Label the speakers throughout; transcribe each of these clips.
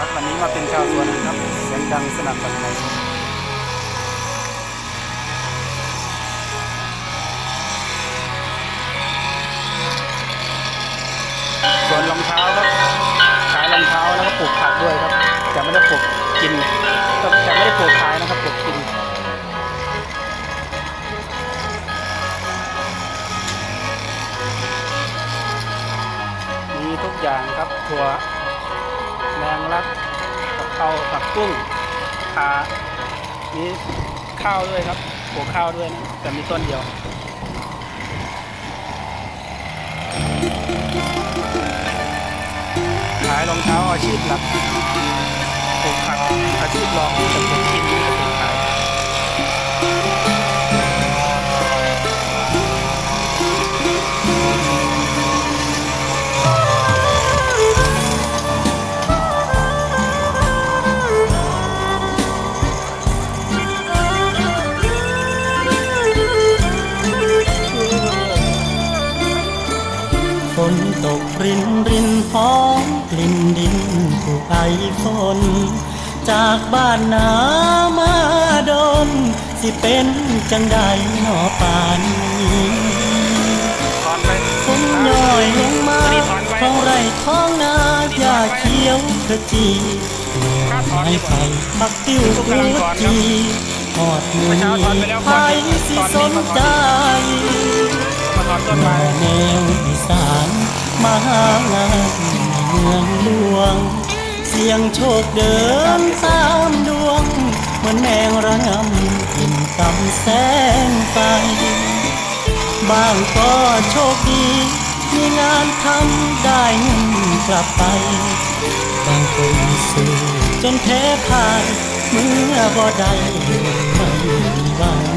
Speaker 1: ครับวันนี้มาเป็นชาวสวนนะครับเสียงดังสนั่นหวั่นไหวสวนรองเท้าครับขายรองเท้าแล้วก็ปลูกผักด้วยครับจะไม่ได้ปลูกกินก็จะไม่ได้ปลูกขายนะครับปลูกกินมีทุกอย่างครับถั่ว แมงลักกะเพราผักกุ้งขามีข้าวด้วยครับหมูข้าวด้วยนะแต่มีต้นเดียวขายรองเท้าอาชีพหลักปลูกผักอาชีพรองแต่ปลูกกิน
Speaker 2: ตกรินรินหอมกลิ่นดินถูกไอฝนจากบ้านนามาดน สิเป็นจังใดหนอปานนี้
Speaker 1: ถอนไป
Speaker 2: ฝนย่อยลงมา
Speaker 1: อันนี้ถอนไป
Speaker 2: ท้องไร่ท้องนาหญ้าเขียวขจีให้ไฟปักติ้วกูจีหอดมือนี้ใครสิสนใจ
Speaker 1: มาถอนต้นไม้
Speaker 2: แนวอีสาน มาหางานเมืองหลวง เสียงโชคเดินตามดวง เหมือนแมงระงำกินตำแสงไฟบางก็โชคดี มีงานทำได้เงินกลับไป บางคนสู้จนแพ้พ่ายเมื่อบ่ได้ไม่มีหว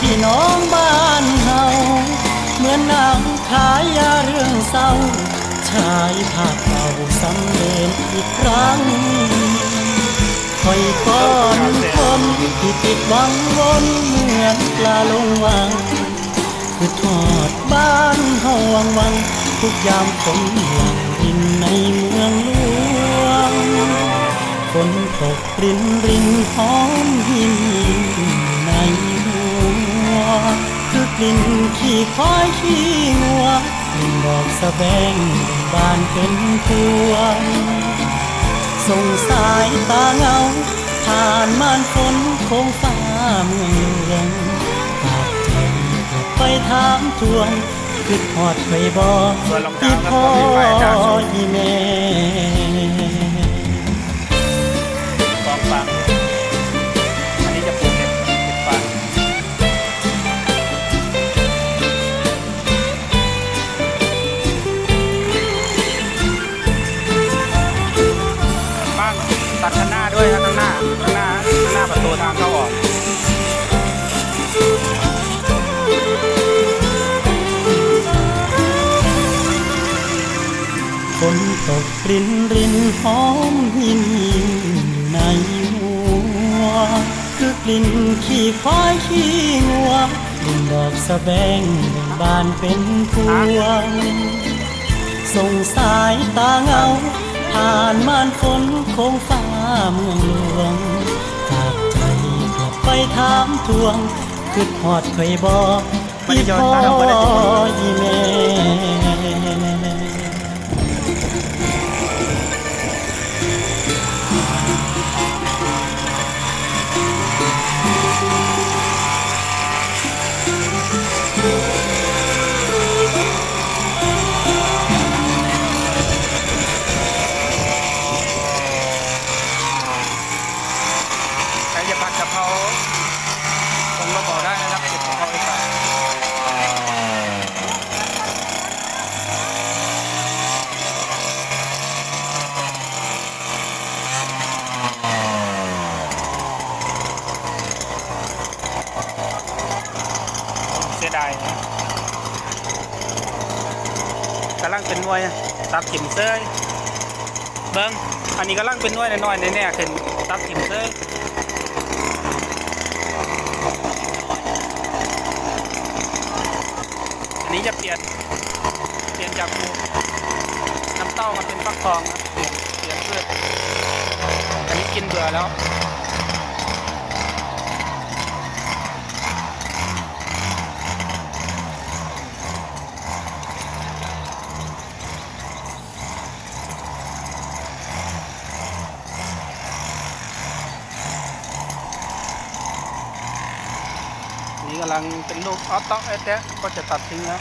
Speaker 2: พี่น้องบ้านเฮาเหมือนนังขายยาเรื่องเศร้าฉายภาพเก่าสำเร็จอีกครั้งคอยก้อนคนที่ติดวังวนเหมือนปลาลงวัง คือทอดบ้านเฮาวังวัง ทุกยามฝนหลังดินในเมืองหลวงฝนตกรินรินหอมหินน คือกลิ่นขี้ควายขี้งัวกลิ่นดอกสะแบงบานเป็นพวงส่งสายตาเงา ผ่านม่านฝนคงฟ้าเมืองหลวงฝากใจก็ไปถามทวงคือทอดเคยบอก
Speaker 1: ที่
Speaker 2: พ่อ
Speaker 1: ก็มีป้ายจ้างส่
Speaker 2: แม่
Speaker 1: กริ
Speaker 2: นรินหอมหินในหัว คือกลิ่นขี้ควายขี้งัวกลิ่นดอกสะแบงบานเป็นพวงส่งสายตาเงา ผ่านม่านฝนคงฟ้าเมืองหลวงจากใจกลับไปถามทวง คือหอดเคยบอกที่พ่ออีแม่
Speaker 1: หน่วยตับกิมเซยเบิ้งอันนี้กำลังเป็นหน่วยน้อยๆแน่ๆขึ้นตับกิมเซยอันนี้จะเปลี่ยนเปลี่ยนจากปลูน้ำเต้ามาเป็นฟักทองครับเปลี่ยนเปลี่ยนพืชอันนี้กินเบื่อแล้ว กำลังเป็นลูกออตโตไอแตะก็จะตัดทิ้งแล้ว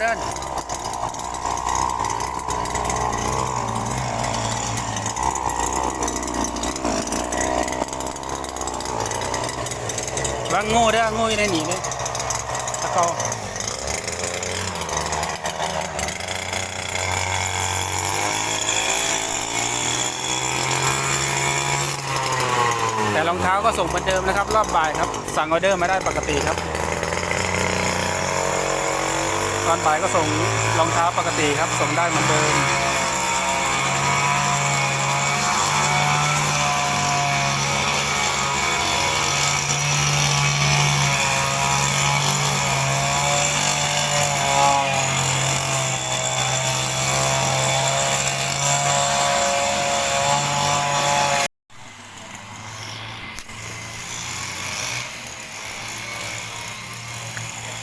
Speaker 1: เด้อนระวังงูเด้องูอยู่ในหนีเลยตะกาแต่รองเท้าก็ส่งเหมือนเดิมนะครับ รอบบ่ายครับ สั่งออเดอร์มาได้ปกติครับ ตอนบ่ายก็ส่งรองเท้าปกติครับ ส่งได้เหมือนเดิม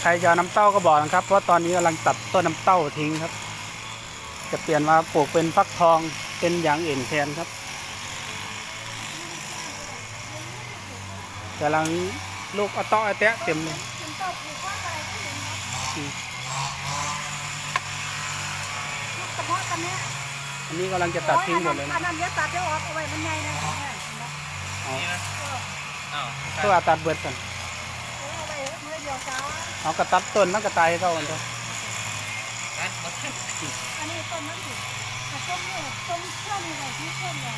Speaker 1: ใครจะเอาน้ำเต้าก็บอกนะครับ เพราะตอนนี้กำลังตัดต้นน้ำเต้าทิ้งครับ จะเปลี่ยนมาปลูกเป็นฟักทองเป็นอย่างอื่นแทนครับกำลังลูกอะเตาะอะแตะเต็มเลยอืม
Speaker 3: เฉพาะกันเนี้ย
Speaker 1: อันนี้กำลังจะตัดทิ้งหมดเลย
Speaker 3: อั
Speaker 1: นะ
Speaker 3: นนั้นเดี๋ยวตัดเดี๋ยวออกเอาไว้มันใหญ่นะเอา
Speaker 1: เอาเพื่อตัดเบิดกัน
Speaker 3: เอา
Speaker 1: กระตัดต้นมันกระตายเข้ากันเถอะ
Speaker 3: อันนี้ต้นมันอยู่แต่ต้นนี่ต้นเชื่อมอะไรที่เชื่อมเลย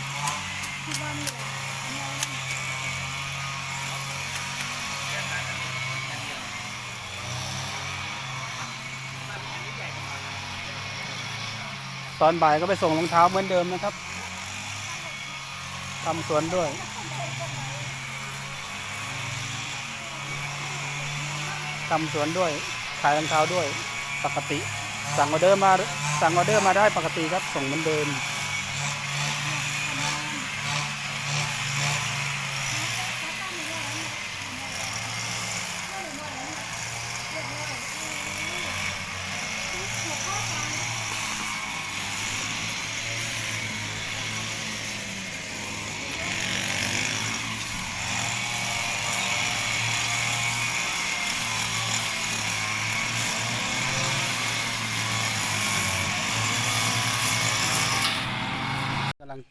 Speaker 3: คิดว่านี่แหละอันนี้นั่น
Speaker 1: ตอนบ่ายก็ไปส่งรองเท้าเหมือนเดิมนะครับทำสวนด้วย ทำสวนด้วย ขายรองเท้าด้วยปกติ สั่งออเดอร์มาสั่งออเดอร์มาได้ปกติครับ ส่งเหมือนเดิม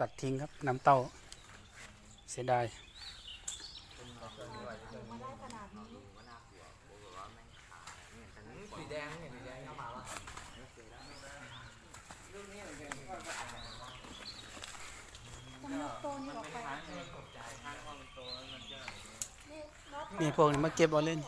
Speaker 1: ตัดทิ้งครับน้ำเต้า เสียดาย
Speaker 3: ต้นโตนี่ออกไป
Speaker 1: นี่พวกนี้มาเก็บเอาเล่น